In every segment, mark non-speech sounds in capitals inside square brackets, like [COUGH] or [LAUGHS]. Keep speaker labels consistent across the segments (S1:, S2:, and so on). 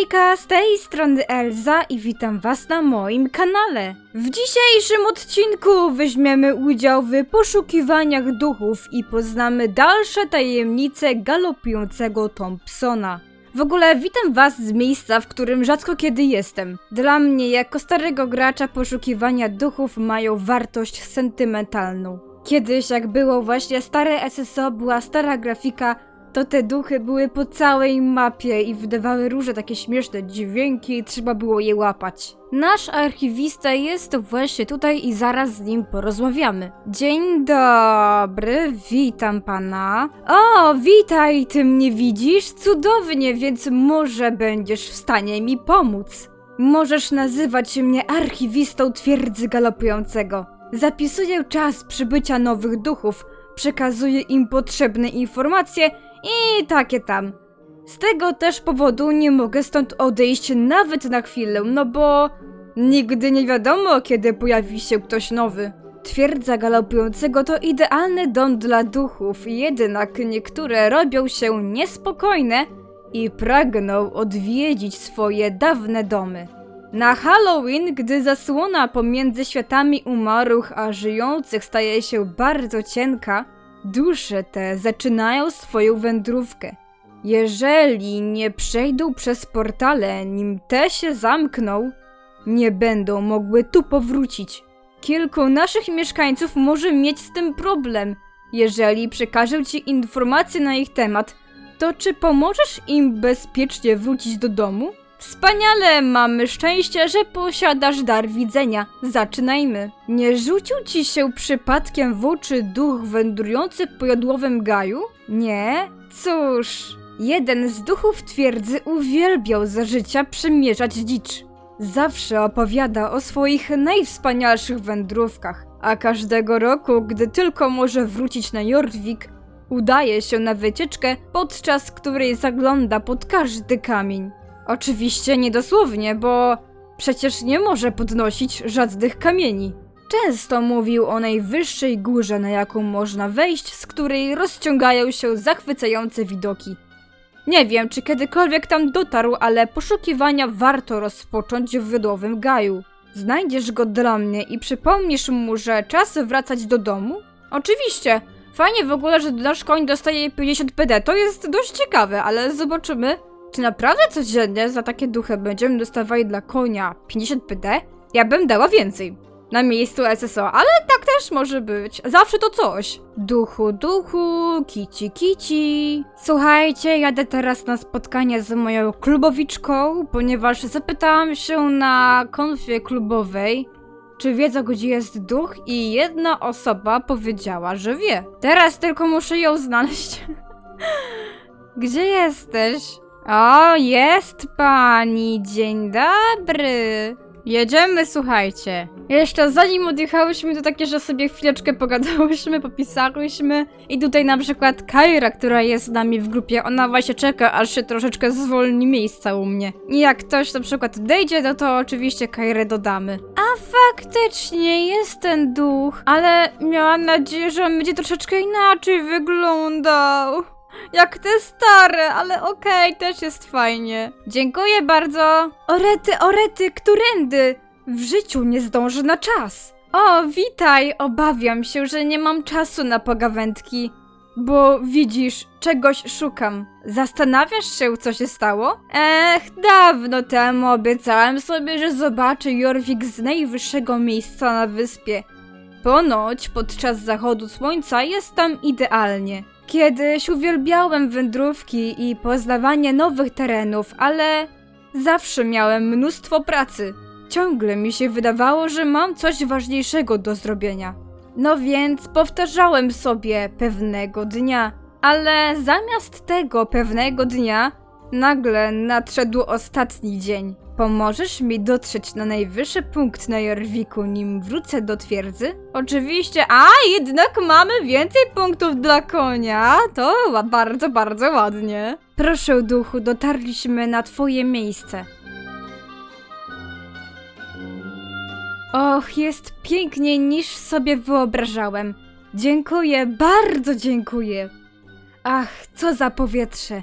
S1: Hejka, z tej strony Elza i witam was na moim kanale. W dzisiejszym odcinku weźmiemy udział w poszukiwaniach duchów i poznamy dalsze tajemnice galopującego Thompsona. W ogóle witam was z miejsca, w którym rzadko kiedy jestem. Dla mnie, jako starego gracza, poszukiwania duchów mają wartość sentymentalną. Kiedyś, jak było właśnie stare SSO, była stara grafika, to te duchy były po całej mapie i wydawały różne takie śmieszne dźwięki i trzeba było je łapać. Nasz archiwista jest właśnie tutaj i zaraz z nim porozmawiamy. Dzień dobry, witam pana. O, witaj, ty mnie widzisz? Cudownie, więc może będziesz w stanie mi pomóc. Możesz nazywać mnie archiwistą twierdzy galopującego. Zapisuję czas przybycia nowych duchów, przekazuję im potrzebne informacje i takie tam. Z tego też powodu nie mogę stąd odejść nawet na chwilę, no bo nigdy nie wiadomo, kiedy pojawi się ktoś nowy. Twierdza galopującego to idealny dom dla duchów, jednak niektóre robią się niespokojne i pragną odwiedzić swoje dawne domy. Na Halloween, gdy zasłona pomiędzy światami umarłych a żyjących staje się bardzo cienka, dusze te zaczynają swoją wędrówkę. Jeżeli nie przejdą przez portale, nim te się zamkną, nie będą mogły tu powrócić. Kilku naszych mieszkańców może mieć z tym problem. Jeżeli przekażę ci informacje na ich temat, to czy pomożesz im bezpiecznie wrócić do domu? Wspaniale, mamy szczęście, że posiadasz dar widzenia. Zaczynajmy. Nie rzucił ci się przypadkiem w oczy duch wędrujący po jodłowym gaju? Nie? Cóż, jeden z duchów twierdzy uwielbiał za życia przemierzać dzicz. Zawsze opowiada o swoich najwspanialszych wędrówkach, a każdego roku, gdy tylko może wrócić na Jorvik, udaje się na wycieczkę, podczas której zagląda pod każdy kamień. Oczywiście niedosłownie, bo przecież nie może podnosić żadnych kamieni. Często mówił o najwyższej górze, na jaką można wejść, z której rozciągają się zachwycające widoki. Nie wiem, czy kiedykolwiek tam dotarł, ale poszukiwania warto rozpocząć w wydłowym gaju. Znajdziesz go dla mnie i przypomnisz mu, że czas wracać do domu? Oczywiście. Fajnie w ogóle, że nasz koń dostaje 50 PD. To jest dość ciekawe, ale zobaczymy, czy naprawdę codziennie za takie duchy będziemy dostawali dla konia 50 PD? Ja bym dała więcej. Na miejscu SSO, ale tak też może być. Zawsze to coś. Duchu, duchu, kici, kici. Słuchajcie, jadę teraz na spotkanie z moją klubowiczką, ponieważ zapytałam się na konfie klubowej, czy wiedzą, gdzie jest duch i jedna osoba powiedziała, że wie. Teraz tylko muszę ją znaleźć. [LAUGHS] Gdzie jesteś? O, jest pani. Dzień dobry. Jedziemy, słuchajcie. Jeszcze zanim odjechałyśmy, to takie, że sobie chwileczkę pogadałyśmy, popisałyśmy. I tutaj na przykład Kaira, która jest z nami w grupie, ona właśnie czeka, aż się troszeczkę zwolni miejsca u mnie. I jak ktoś na przykład odejdzie, no to oczywiście Kairę dodamy. A faktycznie jest ten duch, ale miałam nadzieję, że on będzie troszeczkę inaczej wyglądał. Jak te stare, ale okej, też jest fajnie. Dziękuję bardzo. Orety, orety, którędy? W życiu nie zdążę na czas. O, witaj. Obawiam się, że nie mam czasu na pogawędki. Bo widzisz, czegoś szukam. Zastanawiasz się, co się stało? Ech, dawno temu obiecałem sobie, że zobaczę Jorvik z najwyższego miejsca na wyspie. Ponoć podczas zachodu słońca jest tam idealnie. Kiedyś uwielbiałem wędrówki i poznawanie nowych terenów, ale zawsze miałem mnóstwo pracy. Ciągle mi się wydawało, że mam coś ważniejszego do zrobienia. No więc powtarzałem sobie pewnego dnia, ale zamiast tego pewnego dnia nagle nadszedł ostatni dzień. Pomożesz mi dotrzeć na najwyższy punkt na Jorwiku, nim wrócę do twierdzy? Oczywiście, a jednak mamy więcej punktów dla konia. To bardzo, bardzo ładnie. Proszę, duchu, dotarliśmy na twoje miejsce. Och, jest piękniej niż sobie wyobrażałem. Dziękuję, bardzo dziękuję. Ach, co za powietrze.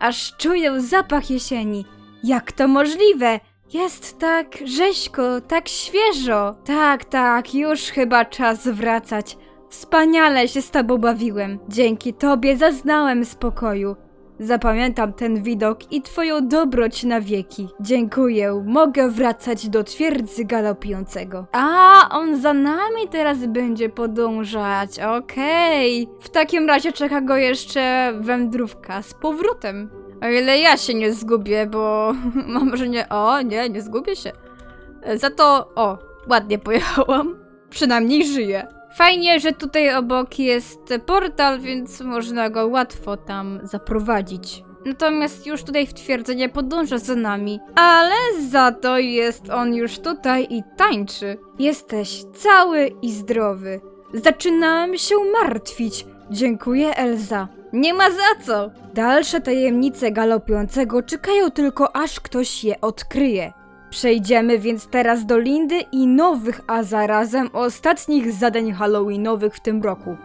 S1: Aż czuję zapach jesieni. Jak to możliwe? Jest tak rzeźko, tak świeżo. Tak, tak, już chyba czas wracać. Wspaniale się z tobą bawiłem. Dzięki tobie zaznałem spokoju. Zapamiętam ten widok i twoją dobroć na wieki. Dziękuję, mogę wracać do twierdzy galopującego. A, on za nami teraz będzie podążać, okej. W takim razie czeka go jeszcze wędrówka z powrotem. O ile ja się nie zgubię, bo [LAUGHS] mam, że nie... O, nie, nie zgubię się. Za to, o, ładnie pojechałam. [LAUGHS] Przynajmniej żyję. Fajnie, że tutaj obok jest portal, więc można go łatwo tam zaprowadzić. Natomiast już tutaj w twierdzy nie podąża za nami, ale za to jest on już tutaj i tańczy. Jesteś cały i zdrowy. Zaczynałem się martwić. Dziękuję, Elza. Nie ma za co. Dalsze tajemnice galopującego czekają tylko aż ktoś je odkryje. Przejdziemy więc teraz do Lindy i nowych, a zarazem ostatnich zadań halloweenowych w tym roku.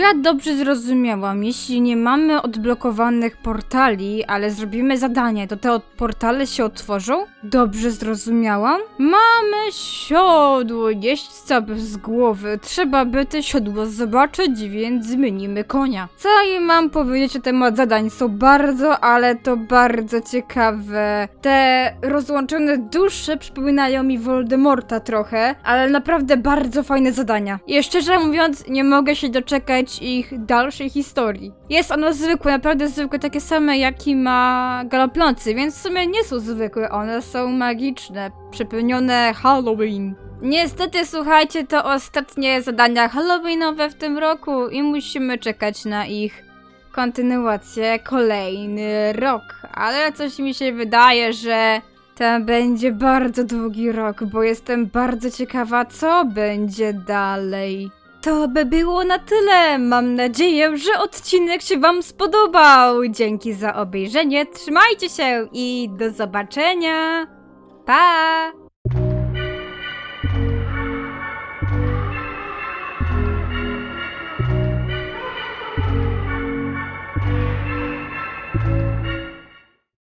S1: Ja dobrze zrozumiałam? Jeśli nie mamy odblokowanych portali, ale zrobimy zadanie, to te portale się otworzą? Dobrze zrozumiałam? Mamy siodło, jeźdźca bez głowy. Trzeba by te siodło zobaczyć, więc zmienimy konia. Co ja mam powiedzieć na temat zadań? Są bardzo, ale to bardzo ciekawe. Te rozłączone dusze przypominają mi Voldemorta trochę, ale naprawdę bardzo fajne zadania. I szczerze mówiąc, nie mogę się doczekać ich dalszej historii. Jest ono zwykłe, naprawdę zwykłe, takie same jaki ma galoplący, więc sumie nie są zwykłe, one są magiczne, przepełnione Halloween. Niestety, słuchajcie, to ostatnie zadania Halloweenowe w tym roku i musimy czekać na ich kontynuację kolejny rok. Ale coś mi się wydaje, że to będzie bardzo długi rok, bo jestem bardzo ciekawa, co będzie dalej. To by było na tyle. Mam nadzieję, że odcinek się Wam spodobał. Dzięki za obejrzenie. Trzymajcie się i do zobaczenia. Pa!